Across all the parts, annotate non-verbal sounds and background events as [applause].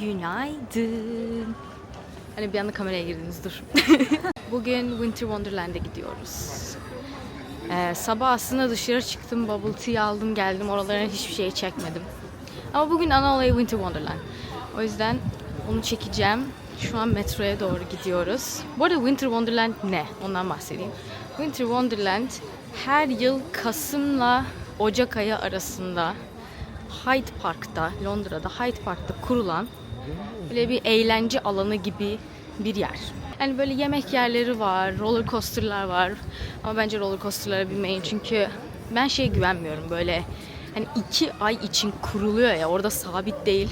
Günaydın. Hani bir anda kameraya girdiniz dur. [laughs] Bugün Winter Wonderland'e gidiyoruz. Ee, sabah aslında dışarı çıktım, bubble tea aldım geldim. Oralarına hiçbir şey çekmedim. Ama bugün ana olayı Winter Wonderland. O yüzden onu çekeceğim. Şu an metroya doğru gidiyoruz. Bu arada Winter Wonderland ne? Ondan bahsedeyim. Winter Wonderland her yıl Kasım'la Ocak ayı arasında Hyde Park'ta, Londra'da Hyde Park'ta kurulan böyle bir eğlence alanı gibi bir yer. Yani böyle yemek yerleri var, roller coaster'lar var. Ama bence roller coaster'lara binmeyin çünkü ben şeye güvenmiyorum böyle hani iki ay için kuruluyor ya orada sabit değil.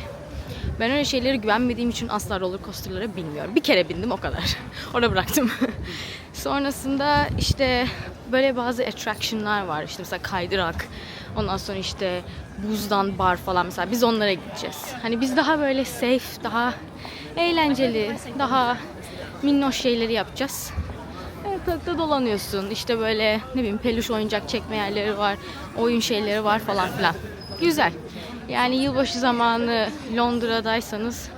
Ben öyle şeylere güvenmediğim için asla roller coaster'lara binmiyorum. Bir kere bindim o kadar. [laughs] Orada bıraktım. [laughs] Sonrasında işte böyle bazı attraction'lar var. İşte mesela kaydırak. Ondan sonra işte buzdan bar falan mesela biz onlara gideceğiz. Hani biz daha böyle safe, daha eğlenceli, daha minnoş şeyleri yapacağız. Ortalıkta dolanıyorsun. İşte böyle ne bileyim peluş oyuncak çekme yerleri var. Oyun şeyleri var falan filan. Güzel. Yani yılbaşı zamanı Londra'daysanız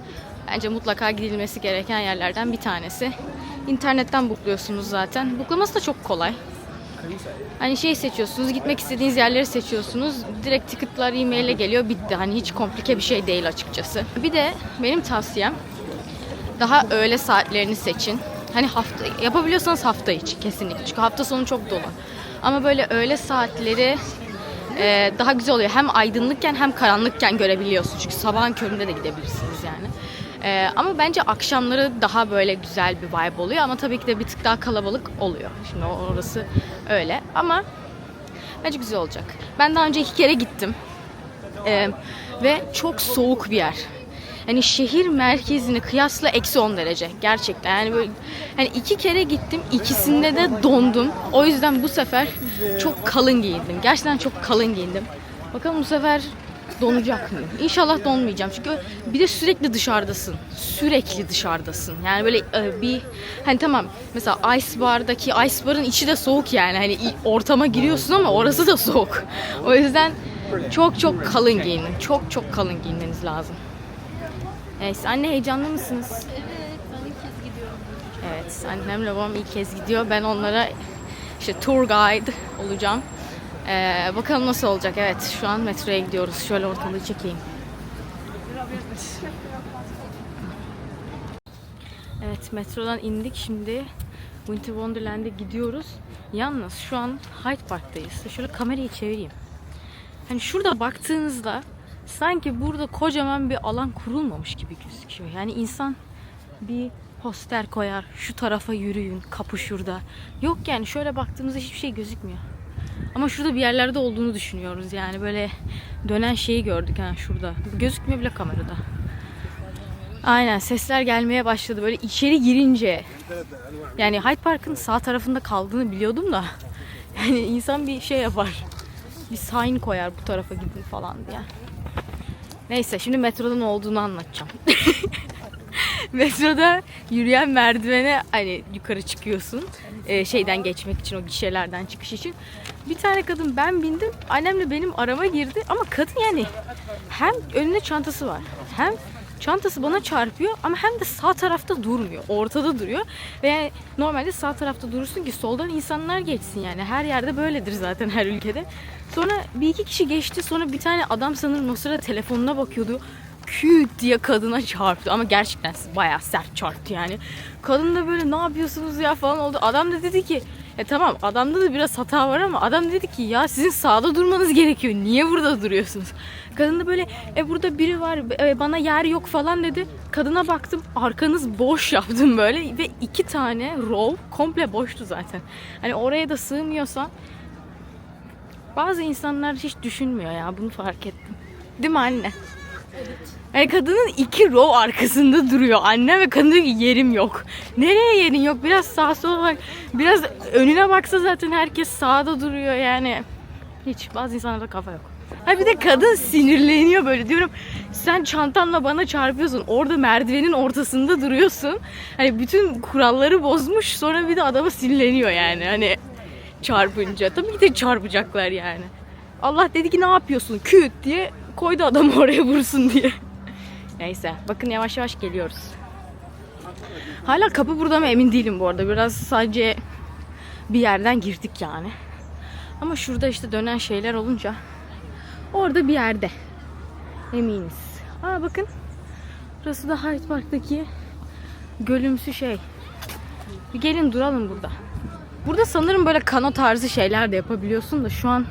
bence mutlaka gidilmesi gereken yerlerden bir tanesi. İnternetten bukluyorsunuz zaten. Buklaması da çok kolay. Hani şey seçiyorsunuz, gitmek istediğiniz yerleri seçiyorsunuz. Direkt ticketlar e-mail'e geliyor, bitti. Hani hiç komplike bir şey değil açıkçası. Bir de benim tavsiyem daha öğle saatlerini seçin. Hani hafta yapabiliyorsanız hafta içi kesinlikle. Çünkü hafta sonu çok dolu. Ama böyle öğle saatleri e, daha güzel oluyor. Hem aydınlıkken hem karanlıkken görebiliyorsun. Çünkü sabahın köründe de gidebilirsiniz yani. E, ama bence akşamları daha böyle güzel bir vibe oluyor. Ama tabii ki de bir tık daha kalabalık oluyor. Şimdi orası öyle. Ama bence güzel olacak. Ben daha önce iki kere gittim. E, ve çok soğuk bir yer. Hani şehir merkezini kıyasla eksi 10 derece. Gerçekten yani böyle hani iki kere gittim ikisinde de dondum. O yüzden bu sefer çok kalın giyindim. Gerçekten çok kalın giyindim. Bakalım bu sefer donacak mıyım? İnşallah donmayacağım. Çünkü bir de sürekli dışarıdasın. Sürekli dışarıdasın. Yani böyle e, bir hani tamam mesela ice bardaki ice barın içi de soğuk yani. Hani ortama giriyorsun ama orası da soğuk. O yüzden çok çok kalın giyinin. Çok çok kalın giyinmeniz lazım. Neyse anne heyecanlı mısınız? Evet, ben ilk kez gidiyorum. Evet annemle babam ilk kez gidiyor. Ben onlara işte tour guide olacağım. Ee, bakalım nasıl olacak. Evet şu an metroya gidiyoruz. Şöyle ortalığı çekeyim. Evet metrodan indik. Şimdi Winter Wonderland'e gidiyoruz. Yalnız şu an Hyde Park'tayız. Şöyle kamerayı çevireyim. Hani şurada baktığınızda sanki burada kocaman bir alan kurulmamış gibi gözüküyor. Yani insan bir poster koyar, şu tarafa yürüyün, kapı şurada. Yok yani şöyle baktığımızda hiçbir şey gözükmüyor. Ama şurada bir yerlerde olduğunu düşünüyoruz yani böyle dönen şeyi gördük ha şurada. Gözükmüyor bile kamerada. Aynen sesler gelmeye başladı böyle içeri girince. Yani Hyde Park'ın sağ tarafında kaldığını biliyordum da. Yani insan bir şey yapar. Bir sign koyar bu tarafa gidin falan diye. Neyse şimdi metroda ne olduğunu anlatacağım. [laughs] Metroda yürüyen merdivene hani yukarı çıkıyorsun. Ee, şeyden geçmek için o gişelerden çıkış için. Bir tane kadın ben bindim. Annemle benim arama girdi ama kadın yani hem önüne çantası var. Hem çantası bana çarpıyor ama hem de sağ tarafta durmuyor. Ortada duruyor. Ve yani normalde sağ tarafta durursun ki soldan insanlar geçsin yani. Her yerde böyledir zaten her ülkede. Sonra bir iki kişi geçti. Sonra bir tane adam sanırım o sırada telefonuna bakıyordu küt diye kadına çarptı ama gerçekten bayağı sert çarptı yani. Kadın da böyle ne yapıyorsunuz ya falan oldu. Adam da dedi ki e tamam adamda da biraz hata var ama adam dedi ki ya sizin sağda durmanız gerekiyor. Niye burada duruyorsunuz? Kadın da böyle e burada biri var e, bana yer yok falan dedi. Kadına baktım arkanız boş [laughs] yaptım böyle ve iki tane row komple boştu zaten. Hani oraya da sığmıyorsan bazı insanlar hiç düşünmüyor ya bunu fark ettim. Değil mi anne? Yani kadının iki row arkasında duruyor. Anne ve kadın diyor ki yerim yok. Nereye yerin yok? Biraz sağa sola bak. Biraz önüne baksa zaten herkes sağda duruyor yani. Hiç. Bazı insanlarda kafa yok. Ha bir de kadın sinirleniyor böyle diyorum. Sen çantanla bana çarpıyorsun. Orada merdivenin ortasında duruyorsun. Hani bütün kuralları bozmuş. Sonra bir de adama sinirleniyor yani. Hani çarpınca. Tabii ki de çarpacaklar yani. Allah dedi ki ne yapıyorsun? Küt diye koydu adamı [laughs] oraya vursun diye. Neyse bakın yavaş yavaş geliyoruz. Hala kapı burada mı emin değilim bu arada. Biraz sadece bir yerden girdik yani. Ama şurada işte dönen şeyler olunca orada bir yerde eminiz. Aa bakın. Burası da Hyde Park'taki gölümsü şey. Bir gelin duralım burada. Burada sanırım böyle kano tarzı şeyler de yapabiliyorsun da şu an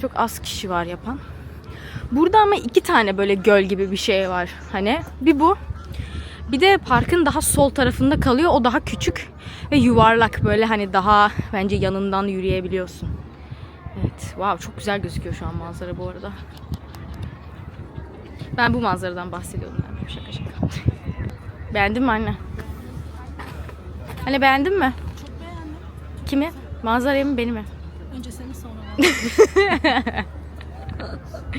çok az kişi var yapan. Burada ama iki tane böyle göl gibi bir şey var. Hani bir bu. Bir de parkın daha sol tarafında kalıyor. O daha küçük ve yuvarlak böyle hani daha bence yanından yürüyebiliyorsun. Evet. Wow çok güzel gözüküyor şu an manzara bu arada. Ben bu manzaradan bahsediyordum. Yani. Şaka şaka. Beğendin mi anne? Anne beğendin mi? Çok beğendim. Kimi? Manzarayı mı beni mi? Önce seni sonra ben. [laughs]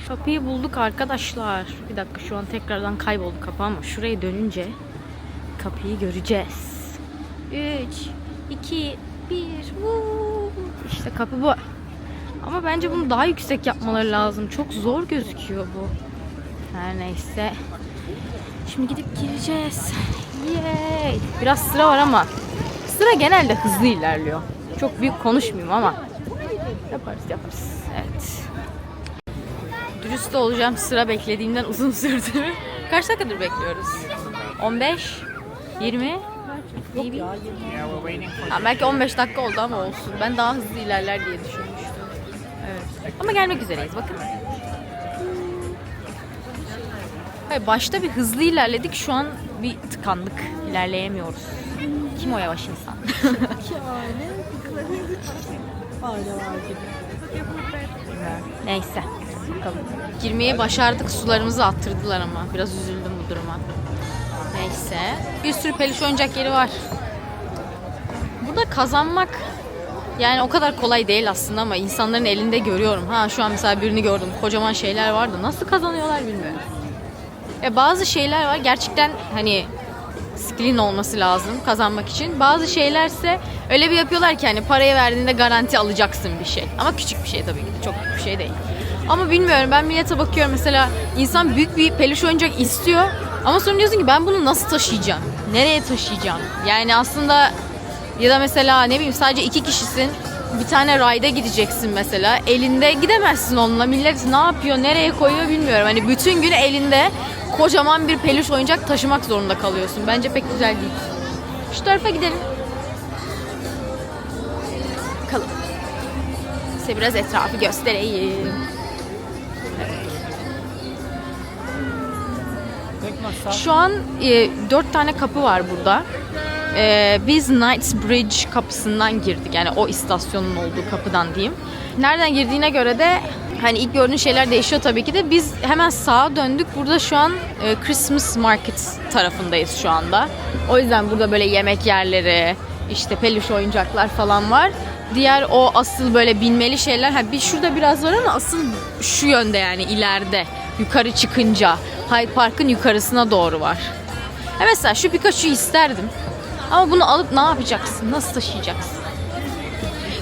Kapıyı bulduk arkadaşlar. Bir dakika şu an tekrardan kayboldu kapı ama şuraya dönünce kapıyı göreceğiz. 3, 2, 1. İşte kapı bu. Ama bence bunu daha yüksek yapmaları lazım. Çok zor gözüküyor bu. Her neyse. Şimdi gidip gireceğiz. Yay. Biraz sıra var ama sıra genelde hızlı ilerliyor. Çok büyük konuşmayayım ama yaparız yaparız. Evet. Dürüst olacağım sıra beklediğimden uzun sürdü. [laughs] Kaç dakikadır bekliyoruz? 15? 20? Yok ya ha, belki 15 dakika oldu ama olsun. Ben daha hızlı ilerler diye düşünmüştüm. Evet. Ama gelmek üzereyiz bakın. Hayır, başta bir hızlı ilerledik. Şu an bir tıkandık. İlerleyemiyoruz. Kim o yavaş insan? [laughs] Neyse. Bakalım. Girmeyi başardık. Sularımızı attırdılar ama. Biraz üzüldüm bu duruma. Neyse. Bir sürü peluş oyuncak yeri var. Burada kazanmak yani o kadar kolay değil aslında ama insanların elinde görüyorum. Ha şu an mesela birini gördüm. Kocaman şeyler vardı. Nasıl kazanıyorlar bilmiyorum. Ya bazı şeyler var gerçekten hani skillin olması lazım kazanmak için. Bazı şeylerse öyle bir yapıyorlar ki hani parayı verdiğinde garanti alacaksın bir şey. Ama küçük bir şey tabii ki çok büyük bir şey değil. Ama bilmiyorum ben millete bakıyorum mesela insan büyük bir peluş oyuncak istiyor ama sonra diyorsun ki ben bunu nasıl taşıyacağım? Nereye taşıyacağım? Yani aslında ya da mesela ne bileyim sadece iki kişisin bir tane rayda gideceksin mesela. Elinde gidemezsin onunla. Millet ne yapıyor, nereye koyuyor bilmiyorum. Hani bütün gün elinde kocaman bir peluş oyuncak taşımak zorunda kalıyorsun. Bence pek güzel değil. Şu tarafa gidelim. Bakalım. Size biraz etrafı göstereyim. Şu an e, dört tane kapı var burada. E, biz Knightsbridge kapısından girdik. Yani o istasyonun olduğu kapıdan diyeyim. Nereden girdiğine göre de hani ilk gördüğün şeyler değişiyor tabii ki de. Biz hemen sağa döndük. Burada şu an e, Christmas Market tarafındayız şu anda. O yüzden burada böyle yemek yerleri, işte peluş oyuncaklar falan var. Diğer o asıl böyle binmeli şeyler ha bir şurada biraz var ama asıl şu yönde yani ileride yukarı çıkınca Hyde Park'ın yukarısına doğru var. Ha mesela şu Pikachu'yu isterdim. Ama bunu alıp ne yapacaksın? Nasıl taşıyacaksın?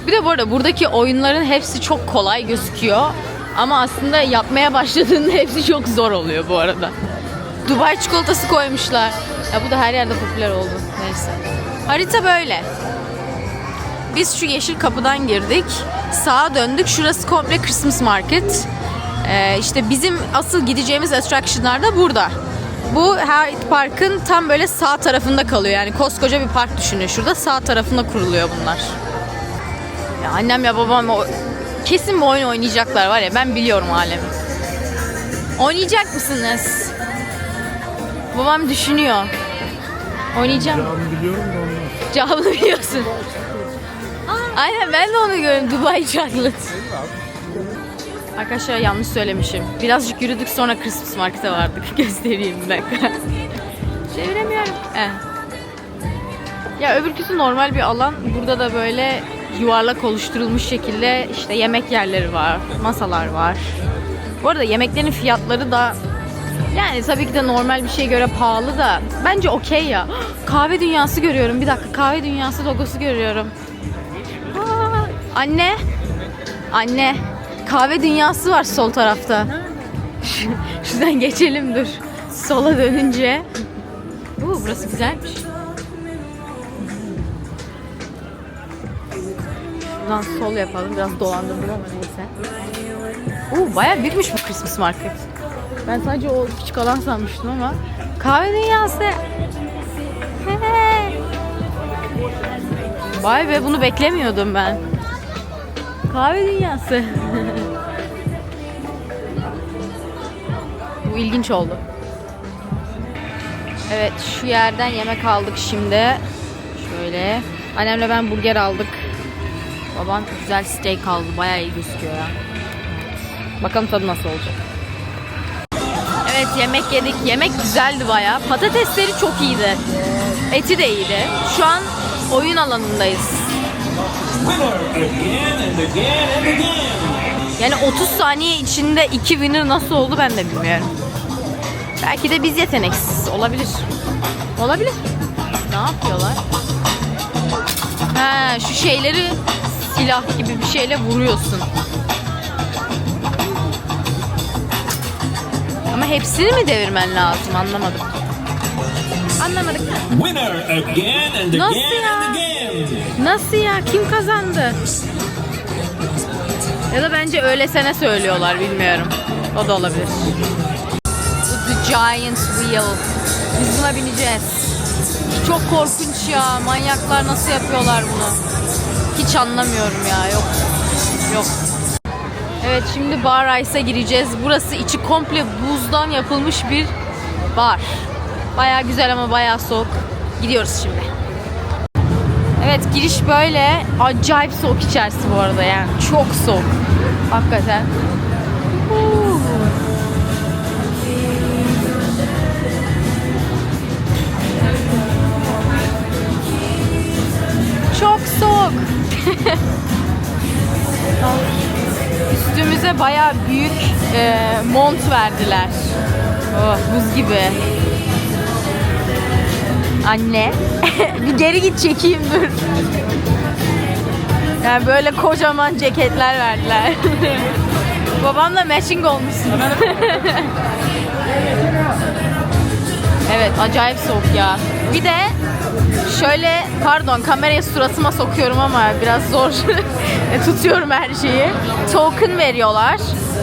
Bir de bu arada buradaki oyunların hepsi çok kolay gözüküyor. Ama aslında yapmaya başladığında [laughs] hepsi çok zor oluyor bu arada. Dubai çikolatası koymuşlar. Ya bu da her yerde popüler oldu. Neyse. Harita böyle. Biz şu yeşil kapıdan girdik. Sağa döndük. Şurası komple Christmas Market. Ee, işte bizim asıl gideceğimiz attractionlar da burada. Bu Hyde Park'ın tam böyle sağ tarafında kalıyor. Yani koskoca bir park düşünün. Şurada sağ tarafında kuruluyor bunlar. Ya annem ya babam o kesin bu oyun oynayacaklar var ya ben biliyorum alemi. Oynayacak mısınız? Babam düşünüyor. Oynayacağım. Ben biliyorum da. Cevabını biliyorsun. Aynen ben de onu gördüm. Dubai Chocolate. Arkadaşlar yanlış söylemişim. Birazcık yürüdük sonra Christmas Market'e vardık. [laughs] Göstereyim bir dakika. Çeviremiyorum. Eh. Ya öbürküsü normal bir alan. Burada da böyle yuvarlak oluşturulmuş şekilde işte yemek yerleri var, masalar var. Bu arada yemeklerin fiyatları da yani tabii ki de normal bir şeye göre pahalı da bence okey ya. [gasps] Kahve dünyası görüyorum. Bir dakika kahve dünyası logosu görüyorum. Anne. Anne. Kahve dünyası var sol tarafta. [laughs] Şuradan geçelim dur. sola dönünce. Uuu burası güzelmiş. Şuradan sol yapalım. Biraz dolandırdım ama neyse. Uuu baya büyükmüş bu Christmas market. Ben sadece o küçük alan sanmıştım ama. Kahve dünyası. Vay be bunu beklemiyordum ben. Kahve dünyası. Bu ilginç oldu. Evet şu yerden yemek aldık şimdi. Şöyle. Annemle ben burger aldık. Baban güzel steak aldı. Bayağı iyi gözüküyor ya. Bakalım tadı nasıl olacak. Evet yemek yedik. Yemek güzeldi bayağı. Patatesleri çok iyiydi. Eti de iyiydi. Şu an oyun alanındayız. Yani 30 saniye içinde iki winner nasıl oldu ben de bilmiyorum. Belki de biz yeteneksiz. Olabilir. Olabilir. Ne yapıyorlar? Ha, şu şeyleri silah gibi bir şeyle vuruyorsun. Ama hepsini mi devirmen lazım anlamadım. Anlamadık. Winner again and Nasıl again ya? and again. Nasıl ya? Kim kazandı? Ya da bence öylesene söylüyorlar bilmiyorum. O da olabilir. The Giant Wheel. Biz buna bineceğiz. Çok korkunç ya. Manyaklar nasıl yapıyorlar bunu? Hiç anlamıyorum ya. Yok. Yok. Evet şimdi Bar Ice'a gireceğiz. Burası içi komple buzdan yapılmış bir bar. Baya güzel ama baya soğuk. Gidiyoruz şimdi. Evet giriş böyle. Acayip soğuk içerisi bu arada yani. Çok soğuk. Hakikaten. Huu. Çok soğuk. [laughs] Üstümüze baya büyük e, mont verdiler. Oh, buz gibi. Anne. [laughs] bir geri git çekeyim dur. Yani böyle kocaman ceketler verdiler. [laughs] Babamla matching olmuşsun. [laughs] evet acayip soğuk ya. Bir de şöyle pardon kamerayı suratıma sokuyorum ama biraz zor tutuyorum her şeyi. Token veriyorlar.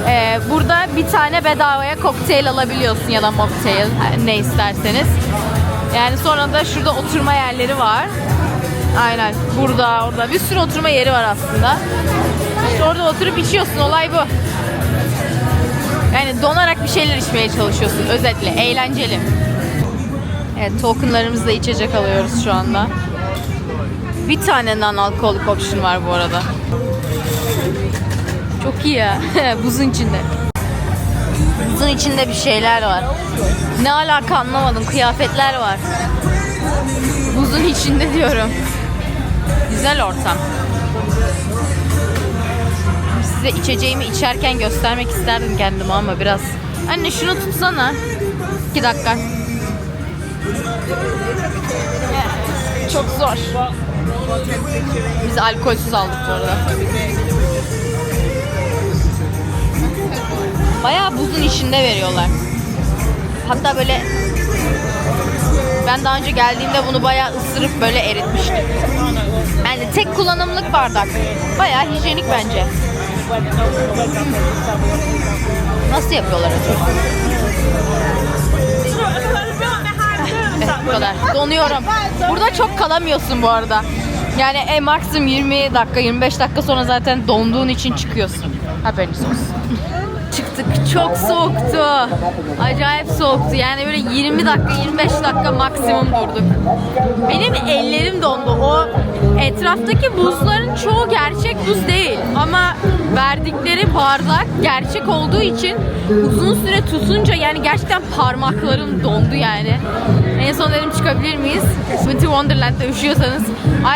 Ee, burada bir tane bedavaya kokteyl alabiliyorsun ya da mocktail ne isterseniz. Yani sonra da şurada oturma yerleri var. Aynen. Burada, orada. Bir sürü oturma yeri var aslında. İşte orada oturup içiyorsun. Olay bu. Yani donarak bir şeyler içmeye çalışıyorsun. Özetle. Eğlenceli. Evet, tokenlarımızla içecek alıyoruz şu anda. Bir tane non-alcoholic option var bu arada. Çok iyi ya. [laughs] Buzun içinde. Buzun içinde bir şeyler var. Ne alaka anlamadım. Kıyafetler var. Buzun içinde diyorum. Güzel ortam. Size içeceğimi içerken göstermek isterdim kendime ama biraz. Anne şunu tutsana. İki dakika. Çok zor. Biz alkolsüz aldık bu arada. Bayağı buzun içinde veriyorlar. Hatta böyle ben daha önce geldiğimde bunu bayağı ısırıp böyle eritmiştim. Yani tek kullanımlık bardak. Bayağı hijyenik bence. Nasıl yapıyorlar acaba? Bu kadar. Donuyorum. Burada çok kalamıyorsun bu arada. Yani en maksimum 20 dakika, 25 dakika sonra zaten donduğun için çıkıyorsun. Haberiniz olsun. Çıktık. Çok soğuktu. Acayip soğuktu. Yani böyle 20 dakika, 25 dakika maksimum durduk. Benim ellerim dondu. O etraftaki buzların çoğu gerçek buz değil. Ama verdikleri bardak gerçek olduğu için uzun süre tutunca yani gerçekten parmaklarım dondu yani. En son dedim çıkabilir miyiz? Winter Wonderland'da üşüyorsanız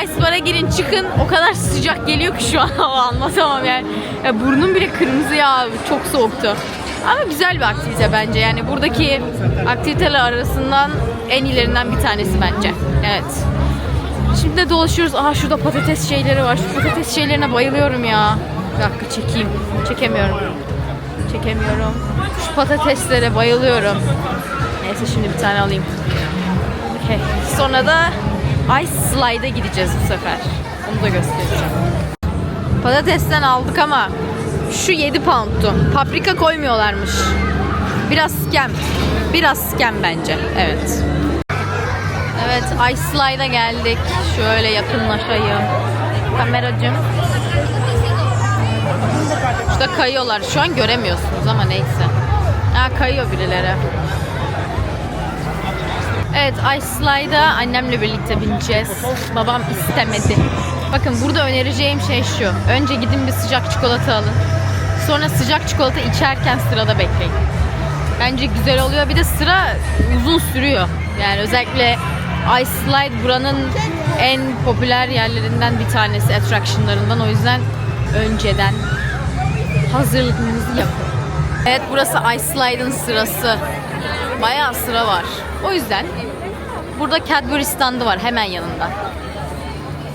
Ice Bar'a girin çıkın. O kadar sıcak geliyor ki şu an [laughs] hava anlatamam yani. Ya burnum bile kırmızı ya. Çok soğuktu. Ama güzel bir aktivite bence. Yani buradaki aktiviteler arasından en iyilerinden bir tanesi bence. Evet. Şimdi de dolaşıyoruz. Aha şurada patates şeyleri var. Şu patates şeylerine bayılıyorum ya. Bir dakika çekeyim. Çekemiyorum. Çekemiyorum. Şu patateslere bayılıyorum. Neyse şimdi bir tane alayım. Okey. Sonra da Ice Slide'a gideceğiz bu sefer. Onu da göstereceğim. Patatesten aldık ama şu 7 pound'tu. Paprika koymuyorlarmış. Biraz scam. Biraz scam bence. Evet. Evet, Ice Slide'a geldik. Şöyle yakınlaşayım. Kameracım. İşte kayıyorlar. Şu an göremiyorsunuz ama neyse. Ha kayıyor birileri. Evet Ice Slide'a annemle birlikte bineceğiz. Babam istemedi. Bakın burada önereceğim şey şu. Önce gidin bir sıcak çikolata alın. Sonra sıcak çikolata içerken sırada bekleyin. Bence güzel oluyor. Bir de sıra uzun sürüyor. Yani özellikle Ice Slide buranın en popüler yerlerinden bir tanesi, attractionlarından. O yüzden önceden hazırlığınızı yapın. Evet burası Ice Slide'ın sırası. Bayağı sıra var. O yüzden burada Cadbury standı var hemen yanında.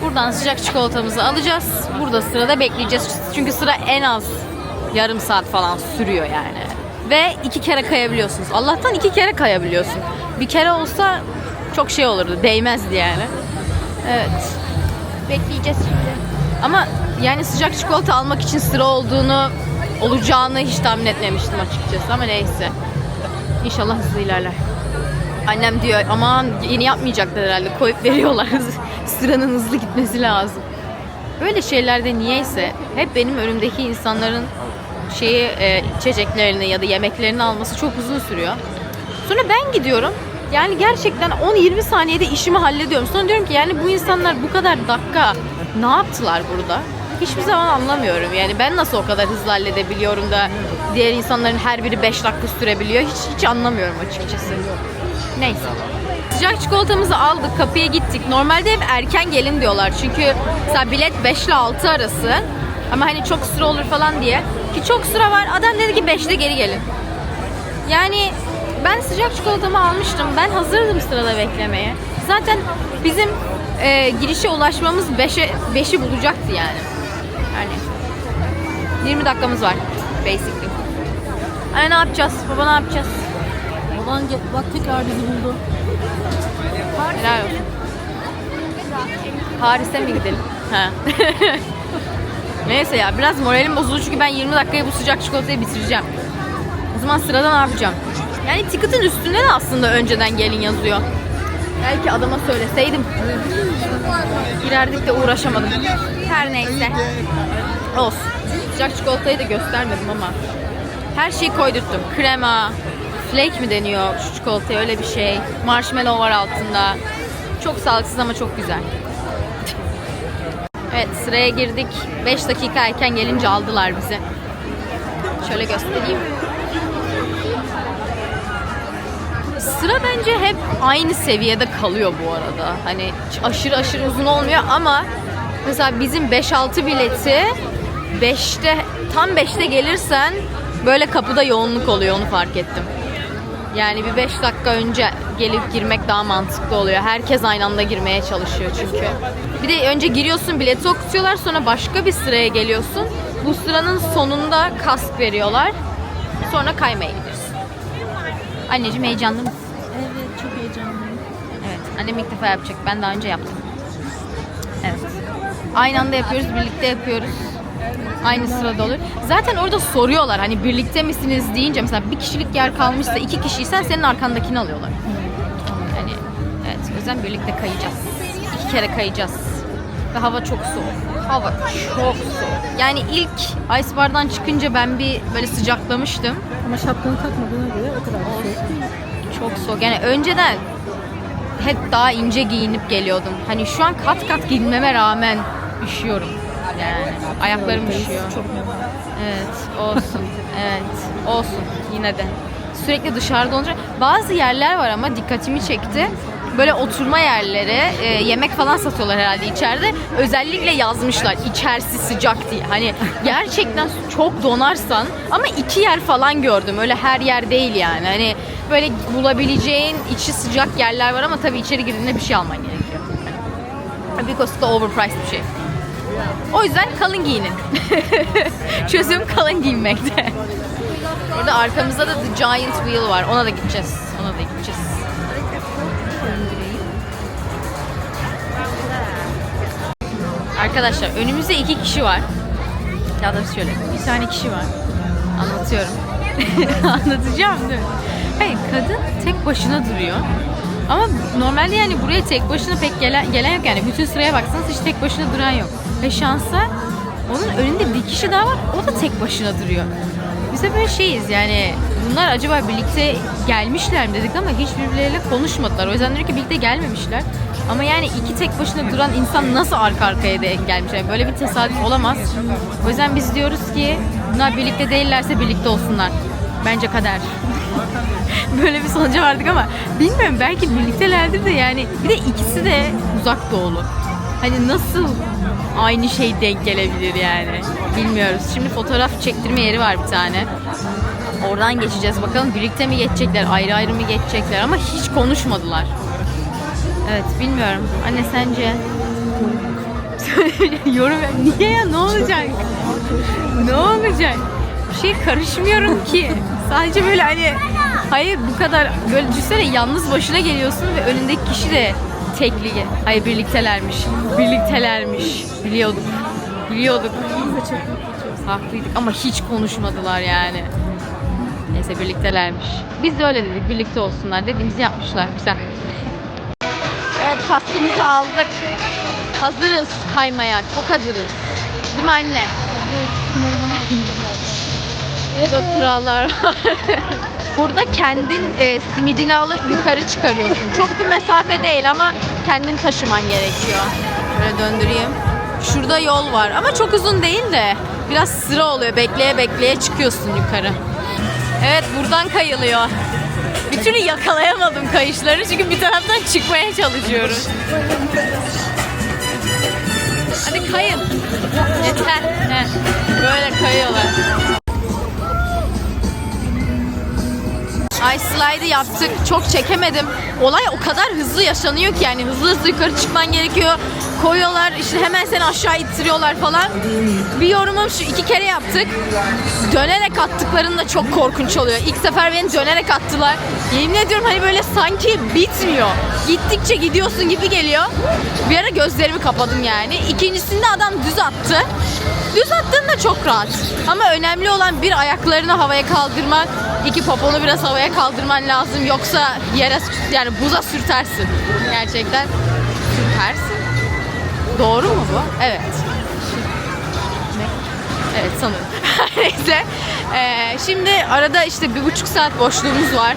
Buradan sıcak çikolatamızı alacağız. Burada sırada bekleyeceğiz. Çünkü sıra en az yarım saat falan sürüyor yani. Ve iki kere kayabiliyorsunuz. Allah'tan iki kere kayabiliyorsun. Bir kere olsa çok şey olurdu. Değmezdi yani. Evet. Bekleyeceğiz şimdi. Ama yani sıcak çikolata almak için sıra olduğunu olacağını hiç tahmin etmemiştim açıkçası ama neyse. İnşallah hızlı ilerler. Annem diyor aman yeni yapmayacaklar herhalde koyup veriyorlar. [laughs] Sıranın hızlı gitmesi lazım. Böyle şeylerde niyeyse hep benim önümdeki insanların şeyi e, içeceklerini ya da yemeklerini alması çok uzun sürüyor. Sonra ben gidiyorum. Yani gerçekten 10-20 saniyede işimi hallediyorum. Sonra diyorum ki yani bu insanlar bu kadar dakika ne yaptılar burada? Hiçbir zaman anlamıyorum. Yani ben nasıl o kadar hızlı halledebiliyorum da diğer insanların her biri 5 dakika sürebiliyor. Hiç hiç anlamıyorum açıkçası. Neyse. Sıcak çikolatamızı aldık, kapıya gittik. Normalde hep erken gelin diyorlar. Çünkü mesela bilet 5 ile 6 arası. Ama hani çok sıra olur falan diye. Ki çok sıra var. Adam dedi ki 5'te geri gelin. Yani ben sıcak çikolatamı almıştım. Ben hazırdım sırada beklemeye. Zaten bizim e, girişe ulaşmamız 5'e 5'i bulacaktı yani. Yani 20 dakikamız var basically. Hani ne yapacağız? Baba ne yapacağız? Baban bak tekrar bizi buldu. Helal olsun. Paris'e mi gidelim? Ha. [laughs] Neyse ya biraz moralim bozuldu çünkü ben 20 dakikaya bu sıcak çikolatayı bitireceğim. O zaman sırada ne yapacağım? Yani ticket'ın üstünde de aslında önceden gelin yazıyor. Belki adama söyleseydim. Girerdik de uğraşamadım. Her neyse. Olsun. Sıcak çikolatayı da göstermedim ama. Her şeyi koydurttum. Krema, flake mi deniyor şu çikolataya öyle bir şey. Marshmallow var altında. Çok sağlıksız ama çok güzel. Evet sıraya girdik. 5 dakika erken gelince aldılar bizi. Şöyle göstereyim. Sıra bence hep aynı seviyede kalıyor bu arada. Hani aşırı aşırı uzun olmuyor ama mesela bizim 5-6 bileti 5'te tam 5'te gelirsen böyle kapıda yoğunluk oluyor onu fark ettim. Yani bir 5 dakika önce gelip girmek daha mantıklı oluyor. Herkes aynı anda girmeye çalışıyor çünkü. Bir de önce giriyorsun bileti okutuyorlar sonra başka bir sıraya geliyorsun. Bu sıranın sonunda kask veriyorlar. Sonra kaymaya. Anneciğim heyecanlı mısın? Evet çok heyecanlıyım. Evet. Annem ilk defa yapacak. Ben daha önce yaptım. Evet. Aynı anda yapıyoruz, birlikte yapıyoruz. Aynı sırada olur. Zaten orada soruyorlar hani birlikte misiniz deyince mesela bir kişilik yer kalmışsa iki kişiysen senin arkandakini alıyorlar. Yani evet o yüzden birlikte kayacağız. İki kere kayacağız. Ve hava çok soğuk. Hava çok soğuk. Yani ilk Ice Bar'dan çıkınca ben bir böyle sıcaklamıştım. Ama şapkanı takmadığına göre o kadar bir şey değil. Çok soğuk. Yani önceden hep daha ince giyinip geliyordum. Hani şu an kat kat giyinmeme rağmen üşüyorum. Yani ayaklarım üşüyor. Çok. Evet, olsun. evet, olsun yine de. Sürekli dışarıda olunca bazı yerler var ama dikkatimi çekti. Böyle oturma yerleri, e, yemek falan satıyorlar herhalde içeride. Özellikle yazmışlar içerisi sıcak diye. Hani gerçekten çok donarsan ama iki yer falan gördüm. Öyle her yer değil yani. Hani böyle bulabileceğin içi sıcak yerler var ama tabii içeri girdiğinde bir şey alman gerekiyor. Because da overpriced bir şey. O yüzden kalın giyinin. [laughs] Çözüm kalın giyinmekte. Orada arkamızda da The Giant Wheel var. Ona da gideceğiz. Ona da gideceğiz. Arkadaşlar önümüzde iki kişi var. Ya da şöyle bir tane kişi var. Anlatıyorum. [laughs] Anlatacağım değil mi? Hayır kadın tek başına duruyor. Ama normalde yani buraya tek başına pek gelen, gelen yok yani. Bütün sıraya baksanız hiç tek başına duran yok. Ve şansa onun önünde bir kişi daha var. O da tek başına duruyor. Biz de böyle şeyiz yani bunlar acaba birlikte gelmişler mi dedik ama hiç birbirleriyle konuşmadılar. O yüzden diyor ki birlikte gelmemişler. Ama yani iki tek başına duran insan nasıl arka arkaya denk gelmişler? Böyle bir tesadüf olamaz. O yüzden biz diyoruz ki bunlar birlikte değillerse birlikte olsunlar. Bence kader. [laughs] Böyle bir sonuca vardık ama bilmiyorum belki birliktelerdir de yani bir de ikisi de uzak doğulu. Hani nasıl aynı şey denk gelebilir yani bilmiyoruz. Şimdi fotoğraf çektirme yeri var bir tane. Oradan geçeceğiz bakalım birlikte mi geçecekler ayrı ayrı mı geçecekler ama hiç konuşmadılar. Evet bilmiyorum. Anne sence? [laughs] Yorum. Niye ya ne olacak? ne olacak? Bir şey karışmıyorum ki. Sadece böyle hani hayır bu kadar böyle düşünsene yalnız başına geliyorsun ve önündeki kişi de tekli. Hayır birliktelermiş. Birliktelermiş. Biliyorduk. Biliyorduk. Haklıydık ama hiç konuşmadılar yani. Neyse birliktelermiş. Biz de öyle dedik birlikte olsunlar dediğimizi yapmışlar. Güzel. Evet pastımızı aldık. Hazırız kaymaya. Çok hazırız. Değil mi anne? Evet. Çok kurallar var. [laughs] Burada kendin e, simidini alıp yukarı çıkarıyorsun. Çok bir mesafe değil ama kendin taşıman gerekiyor. Şöyle döndüreyim. Şurada yol var ama çok uzun değil de biraz sıra oluyor. Bekleye bekleye çıkıyorsun yukarı. Evet buradan kayılıyor. Bir türlü yakalayamadım kayışları çünkü bir taraftan çıkmaya çalışıyoruz. Hadi kayın. Yeter. He. Böyle kayıyorlar. Ice slide'ı yaptık. Çok çekemedim. Olay o kadar hızlı yaşanıyor ki yani hızlı hızlı yukarı çıkman gerekiyor. Koyuyorlar işte hemen seni aşağı ittiriyorlar falan. Bir yorumum şu iki kere yaptık. Dönerek attıklarında çok korkunç oluyor. İlk sefer beni dönerek attılar. Yemin ediyorum hani böyle sanki bitmiyor. Gittikçe gidiyorsun gibi geliyor. Bir ara gözlerimi kapadım yani. İkincisinde adam düz attı. Düz attığında çok rahat. Ama önemli olan bir ayaklarını havaya kaldırmak, iki poponu biraz havaya kaldırman lazım. Yoksa yere yani buza sürtersin. Gerçekten sürtersin. Doğru mu bu? Evet. Ne? Evet sanırım. [laughs] Neyse. Ee, şimdi arada işte bir buçuk saat boşluğumuz var.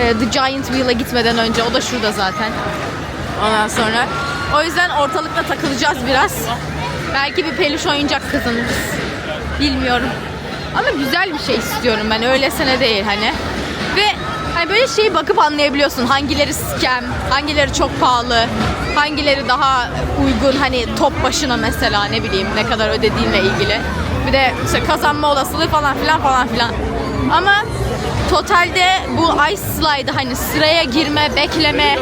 Ee, The Giant Wheel'a gitmeden önce. O da şurada zaten. Ondan sonra. O yüzden ortalıkta takılacağız biraz. Belki bir peluş oyuncak kazanırız. Bilmiyorum. Ama güzel bir şey istiyorum ben. Öylesine değil hani. Ve hani böyle şeyi bakıp anlayabiliyorsun. Hangileri scam, hangileri çok pahalı, hangileri daha uygun hani top başına mesela ne bileyim ne kadar ödediğinle ilgili. Bir de işte kazanma olasılığı falan filan falan filan. Ama totalde bu ice slide hani sıraya girme, bekleme,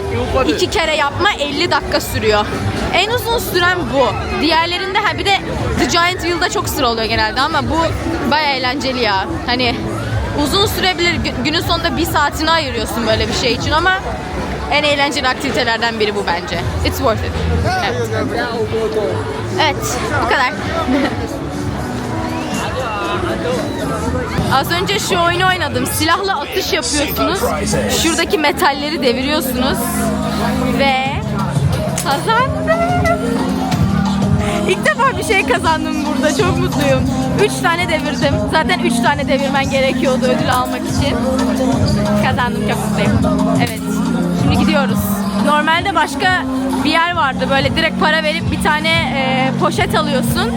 iki kere yapma 50 dakika sürüyor. En uzun süren bu. Diğerlerinde ha bir de The Giant Wheel'da çok sıra oluyor genelde ama bu baya eğlenceli ya. Hani uzun sürebilir. Gü- Günün sonunda bir saatini ayırıyorsun böyle bir şey için ama en eğlenceli aktivitelerden biri bu bence. It's worth it. Evet. Evet, bu kadar. [laughs] Az önce şu oyunu oynadım. Silahla atış yapıyorsunuz. Şuradaki metalleri deviriyorsunuz. Ve kazandım. İlk defa bir şey kazandım burada. Çok mutluyum. Üç tane devirdim. Zaten üç tane devirmen gerekiyordu ödül almak için. Kazandım çok mutluyum. Evet. Şimdi gidiyoruz. Normalde başka bir yer vardı. Böyle direkt para verip bir tane e, poşet alıyorsun.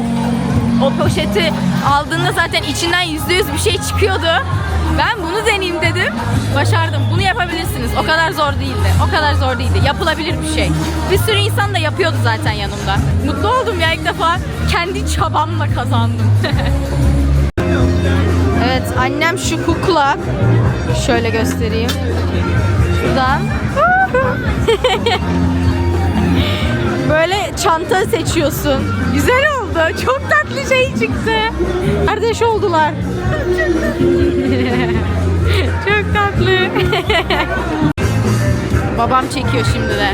O poşeti aldığında zaten içinden yüzde yüz bir şey çıkıyordu. Ben bunu deneyeyim dedim. Başardım. Bunu yapabilirsiniz. O kadar zor değildi. O kadar zor değildi. Yapılabilir bir şey. Bir sürü insan da yapıyordu zaten yanımda. Mutlu oldum ya ilk defa. Kendi çabamla kazandım. [laughs] evet annem şu kukla. Şöyle göstereyim. Şuradan. [laughs] Böyle çanta seçiyorsun. Güzel oldu. Çok tatlı şey çıktı. Kardeş oldular. [laughs] Çok tatlı. [laughs] Babam çekiyor şimdi de.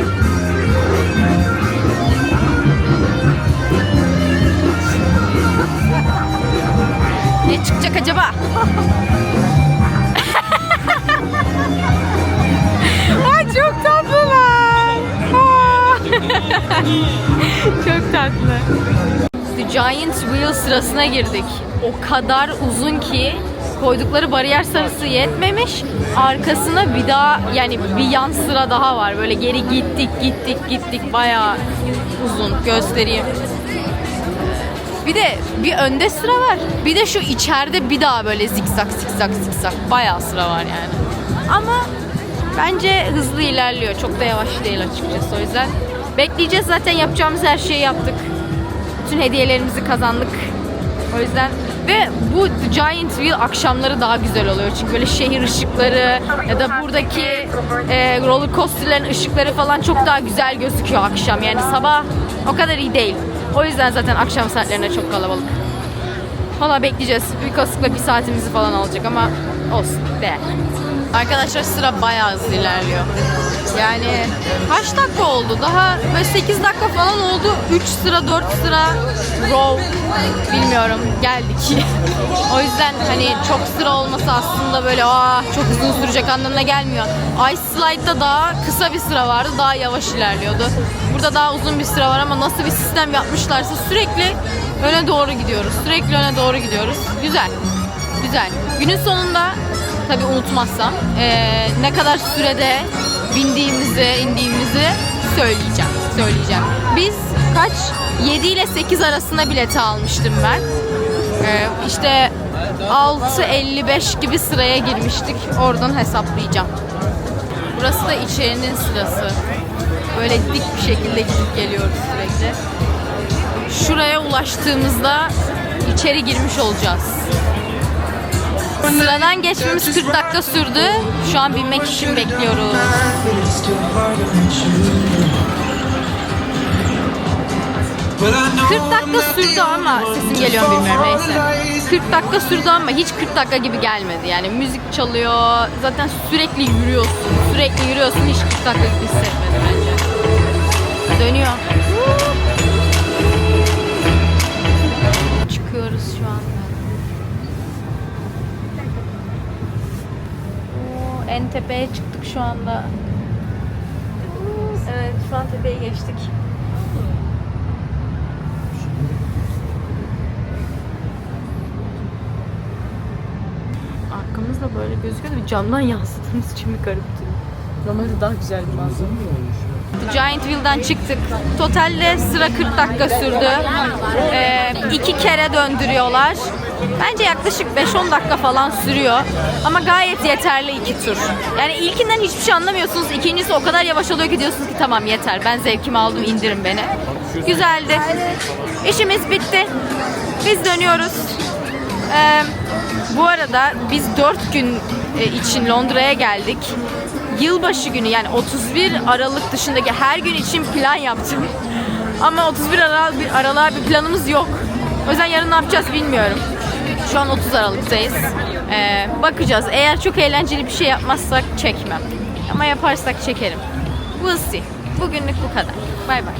Ne çıkacak acaba? [laughs] Ay çok tatlılar. Çok tatlı. Giant Wheel sırasına girdik. O kadar uzun ki koydukları bariyer sarısı yetmemiş. Arkasına bir daha yani bir yan sıra daha var. Böyle geri gittik gittik gittik bayağı uzun göstereyim. Bir de bir önde sıra var. Bir de şu içeride bir daha böyle zikzak zikzak zikzak bayağı sıra var yani. Ama bence hızlı ilerliyor. Çok da yavaş değil açıkçası o yüzden. Bekleyeceğiz zaten yapacağımız her şeyi yaptık. Bütün hediyelerimizi kazandık. O yüzden ve bu Giant Wheel akşamları daha güzel oluyor. Çünkü böyle şehir ışıkları ya da buradaki e, roller coaster'ların ışıkları falan çok daha güzel gözüküyor akşam. Yani sabah o kadar iyi değil. O yüzden zaten akşam saatlerinde çok kalabalık. Valla bekleyeceğiz. Büyük olasılıkla bir saatimizi falan alacak ama olsun. Değer. Arkadaşlar sıra bayağı hızlı ilerliyor. Yani kaç dakika oldu? Daha böyle 8 dakika falan oldu. 3 sıra 4 sıra row bilmiyorum geldik. [laughs] o yüzden hani çok sıra olması aslında böyle aa çok uzun sürecek anlamına gelmiyor. Ice Slide'da daha kısa bir sıra vardı. Daha yavaş ilerliyordu. Burada daha uzun bir sıra var ama nasıl bir sistem yapmışlarsa sürekli öne doğru gidiyoruz. Sürekli öne doğru gidiyoruz. Güzel. Güzel. Günün sonunda tabii unutmazsam eee, ne kadar sürede bindiğimizi, indiğimizi söyleyeceğim. Söyleyeceğim. Biz kaç? 7 ile 8 arasında bileti almıştım ben. Eee işte 6.55 gibi sıraya girmiştik. Oradan hesaplayacağım. Burası da içerinin sırası. Böyle dik bir şekilde gidip geliyoruz sürekli. Şuraya ulaştığımızda içeri girmiş olacağız. Sıradan geçmemiz 40 dakika sürdü. Şu an binmek için bekliyoruz. 40 dakika sürdü ama sesim geliyor bilmiyorum neyse. 40 dakika sürdü ama hiç 40 dakika gibi gelmedi. Yani müzik çalıyor. Zaten sürekli yürüyorsun. Sürekli yürüyorsun. Hiç 40 dakika gibi hissetmedim bence. Dönüyor. En tepeye çıktık şu anda. Evet şu an tepeye geçtik. Arkamızda böyle gözüküyor da bir camdan yansıttığımız için bir garip duruyor. Normalde daha güzel bir manzara. Giant Wheel'dan çıktık. Totalde sıra 40 dakika sürdü. Ee, iki kere döndürüyorlar. Bence yaklaşık 5-10 dakika falan sürüyor. Ama gayet yeterli iki tur. Yani ilkinden hiçbir şey anlamıyorsunuz. İkincisi o kadar yavaş oluyor ki diyorsunuz ki tamam yeter. Ben zevkimi aldım indirin beni. Güzeldi. İşimiz bitti. Biz dönüyoruz. Ee, bu arada biz 4 gün e, için Londra'ya geldik. Yılbaşı günü yani 31 Aralık dışındaki her gün için plan yaptım. Ama 31 Aralık bir aralığa bir planımız yok. O yüzden yarın ne yapacağız bilmiyorum. Şu an 30 Aralık'tayız. Ee, bakacağız. Eğer çok eğlenceli bir şey yapmazsak çekmem. Ama yaparsak çekerim. We'll see. Bugünlük bu kadar. Bay bay.